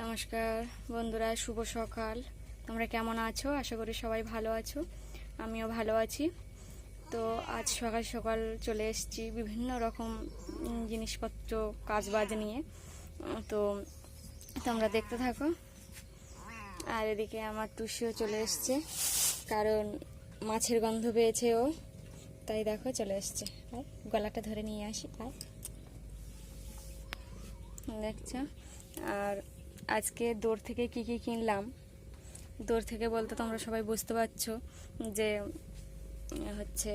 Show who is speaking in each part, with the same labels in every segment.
Speaker 1: নমস্কার, বন্ধুরা, শুভ সকাল। তোমরা কেমন আছো? আশা করি সবাই ভালো আছো। আমিও ভালো আছি। তো আজ সকাল সকাল চলে এসেছি বিভিন্ন রকম জিনিসপত্র, কাজবাজ নিয়ে। তো তোমরা দেখতে থাকো। আর এদিকে আমার টুসিও চলে এসছে, কারণ মাছের গন্ধ পেয়েছে ও। তাই দেখো, চলে এসছে। গলাটা ধরে নিয়ে আসি। আয়। দেখছ? আর আজকে দৌড় থেকে কি কি কিনলাম? দৌড় থেকে বলতে তোমরা সবাই বুঝতে পারছ যে হচ্ছে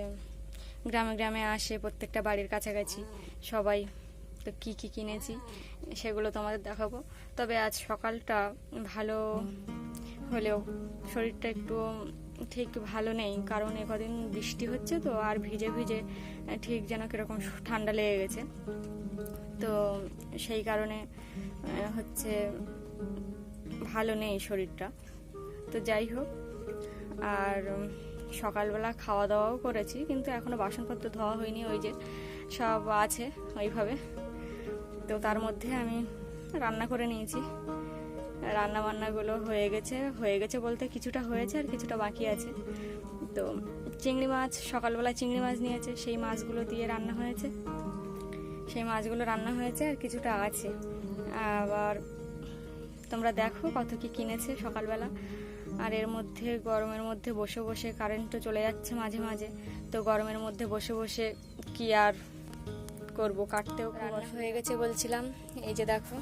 Speaker 1: গ্রামে গ্রামে আসে প্রত্যেকটা বাড়ির কাছাকাছি, সবাই তো কি কি কিনেছি সেগুলো তোমাদের দেখাবো। তবে আজ সকালটা ভালো হলেও শরীরটা একটু ঠিক ভালো নেই, কারণ কদিন বৃষ্টি হচ্ছে তো, আর ভিজে ভিজে ঠিক যেন কীরকম ঠান্ডা লেগে গেছে। তো সেই কারণে হচ্ছে ভালো নেই শরীরটা। তো যাই হোক, আর সকালবেলা খাওয়া দাওয়াও করেছি, কিন্তু এখনও বাসনপত্র ধোয়া হয়নি, ওই যে সব আছে ওইভাবে। তো তার মধ্যে আমি রান্না করে নিয়েছি। রান্না বান্নাগুলো হয়ে গেছে হয়ে গেছে বলতে কিছুটা হয়েছে আর কিছুটা বাকি আছে। তো চিংড়ি মাছ সকালবেলা চিংড়ি মাছ নিয়েছে, সেই মাছগুলো দিয়ে রান্না হয়েছে। সেই মাছগুলো রান্না হয়েছে আর কিছুটা আছে। আবার তোমরা দেখো কত কি কিনেছে সকালবেলা। আর এর মধ্যে গরমের মধ্যে বসে বসে কারেন্টও চলে যাচ্ছে মাঝে মাঝে। তো গরমের মধ্যে বসে বসে কি আর করব? কাটতেও রান্না হয়ে গেছে বলছিলাম। এই যে দেখো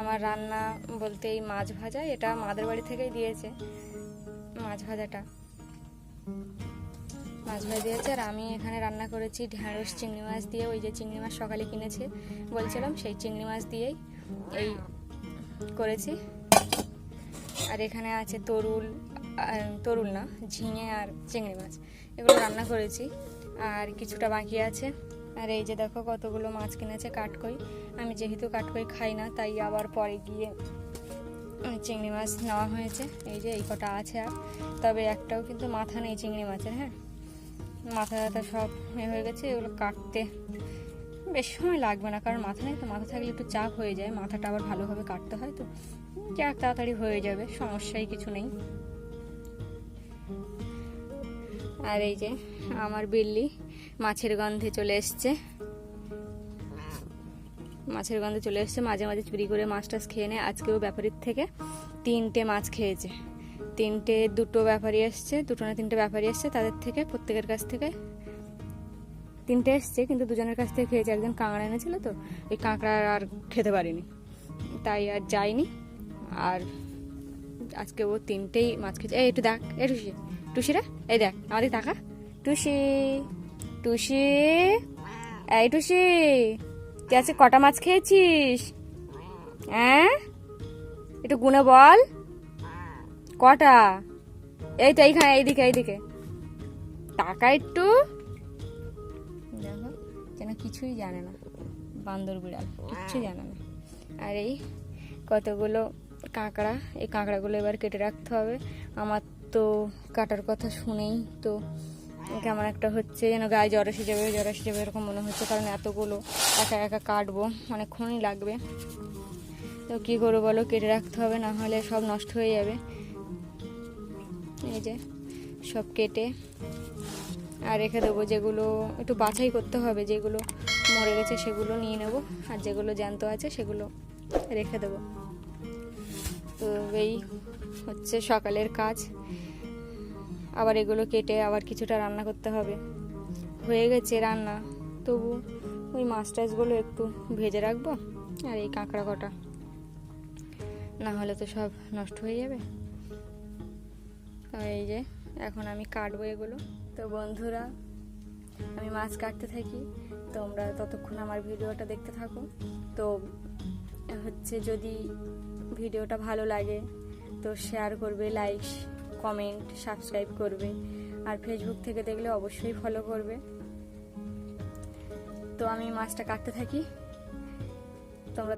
Speaker 1: আমার রান্না বলতে এই মাছ ভাজা এটা মাদের বাড়ি থেকেই দিয়েছে। মাছ ভাজাটা। মাছ ভাজা দিয়েছে আর আমি এখানে রান্না করেছি ঢ্যাঁড়স চিংড়ি মাছ দিয়ে। ওই যে চিংড়ি মাছ সকালে কিনেছে বলছিলাম সেই চিংড়ি মাছ দিয়েই এই করেছি। আর এখানে আছে তরুল তরুল না, ঝিঙে আর চিংড়ি মাছ। এগুলো রান্না করেছি। আর কিছুটা বাকি আছে। আর এই যে দেখো কতগুলো মাছ কিনেছে কাটকই আমি যেহেতু কাটকই খাই না, তাই আবার পরে গিয়ে চিংড়ি মাছ নেওয়া হয়েছে। এই যে এই কটা আছে আর। তবে একটাও কিন্তু মাথা নেই চিংড়ি মাছের হ্যাঁ? মাথা ব্যথা সব হয়ে গেছে, এগুলো কাটতে। বেশ সময় লাগবে না, কারণ মাথা নেই তো, মাথা থাকলে একটু চাপ হয়ে যায়, মাথাটা আবার ভালোভাবে কাটতে হয় তো। যাক তাড়াতাড়ি হয়ে যাবে, সমস্যাই কিছু নেই। আর এই যে আমার বিল্লি মাছের গন্ধে চলে এসছে। মাছের গন্ধে চলে এসছে, মাঝে মাঝে চুরি করে মাছ টাছ খেয়ে নেয়। আজকেও ব্যাপারীর থেকে তিনটে মাছ খেয়েছে। তিনটে, দুটো ব্যাপারী এসছে, দুটো না তিনটে ব্যাপারী এসছে, তাদের থেকে, প্রত্যেকের কাছ থেকে। তিনটে এসছে, কিন্তু দুজনের কাছ থেকে খেয়েছে একজন কাঁকড়া এনেছিল তো ওই কাঁকড়া আর খেতে পারিনি। তাই আর যাইনি। আর আজকে ও তিনটেই মাছ খেয়েছে। এই একটু দেখ, এই টুসি টুসি রে, এই দেখ, আমাদের টাকা টুসি টুসি, এই টুসি, তুই আজকে কটা মাছ খেয়েছিস? হ্যাঁ? একটু গুনে বল। কটা? এই তো এইখানে, এইদিকে এইদিকে। টাকা একটু। কিছুই জানে না। বান্দর বিড়াল, কিচ্ছু জানে না। আর এই কতগুলো কাঁকড়া, এই কাঁকড়াগুলো এবার কেটে রাখতে হবে। আমার তো কাটার কথা শুনেই তো কেমন একটা হচ্ছে যেন গায়ে জ্বর এসে যাবে জ্বর এসে যাবে এরকম মনে হচ্ছে, কারণ এতগুলো একা একা কাটবো, অনেকক্ষণই লাগবে। তো কী করব বলো, কেটে রাখতে হবে, না হলে সব নষ্ট হয়ে যাবে। এই যে সব কেটে আর রেখে দেবো যেগুলো একটু বাছাই করতে হবে, যেগুলো মরে গেছে সেগুলো নিয়ে নেব। আর যেগুলো জ্যান্ত আছে সেগুলো রেখে দেবো। তো এই হচ্ছে সকালের কাজ। আবার এগুলো কেটে আবার কিছুটা রান্না করতে হবে। হয়ে গেছে রান্না। তবু ওই মাছ টাছগুলো একটু ভেজে রাখব আর এই কাঁকড়া কটা। না হলে তো সব নষ্ট হয়ে যাবে। এই যে এখন আমি কাটবো এগুলো। তো বন্ধুরা, আমি মাছ কাটতে থাকি। তোমরা ততক্ষণ আমার ভিডিওটা দেখতে থাকো। তো হচ্ছে যদি ভিডিওটা ভালো লাগে, তো শেয়ার করবে লাইক কমেন্ট সাবস্ক্রাইব করবে। আর ফেসবুক থেকে দেখলে অবশ্যই ফলো করবে। তো আমি মাছটা কাটতে থাকি। তোমরা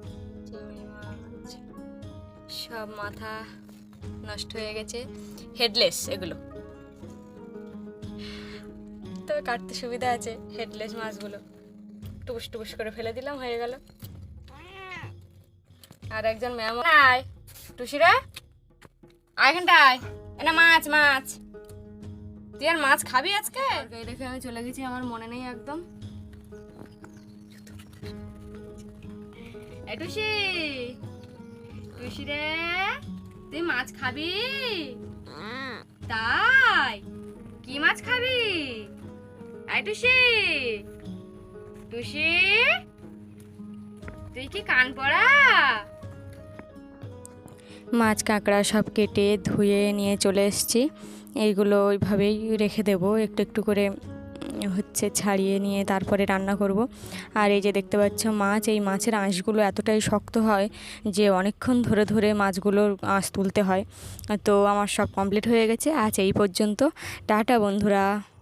Speaker 1: সব মাথা নষ্ট হয়ে গেছে হেডলেস এগুলো। তবে কাটতে সুবিধা আছে হেডলেস মাছগুলো। টুকুস টুকুস করে ফেলে দিলাম হয়ে গেল। আর একজন ম্যাম আয়। টুসি রে। আয় এখানটায় মাছ মাছ। তুই আর মাছ খাবি আজকে? দেখে আমি চলে গেছি আমার মনে নেই একদম। টুসি টুসি রে তুই মাছ খাবি? তাই? কি মাছ খাবি? টুসি। তুই কি কান পড়া মাছ, কাঁকড়া সব কেটে ধুয়ে নিয়ে চলে এসেছি। এইগুলো ওইভাবেই রেখে দেবো। একটু একটু করে হচ্ছে ছাড়িয়ে নিয়ে তারপরে রান্না করব। আর এই যে দেখতে পাচ্ছ মাছ, এই মাছের আঁশগুলো এতটাই শক্ত হয় যে অনেকক্ষণ ধরে ধরে মাছগুলোর আঁশ তুলতে হয়। তো আমার সব কমপ্লিট হয়ে গেছে। আজ এই পর্যন্ত। টাটা, বন্ধুরা।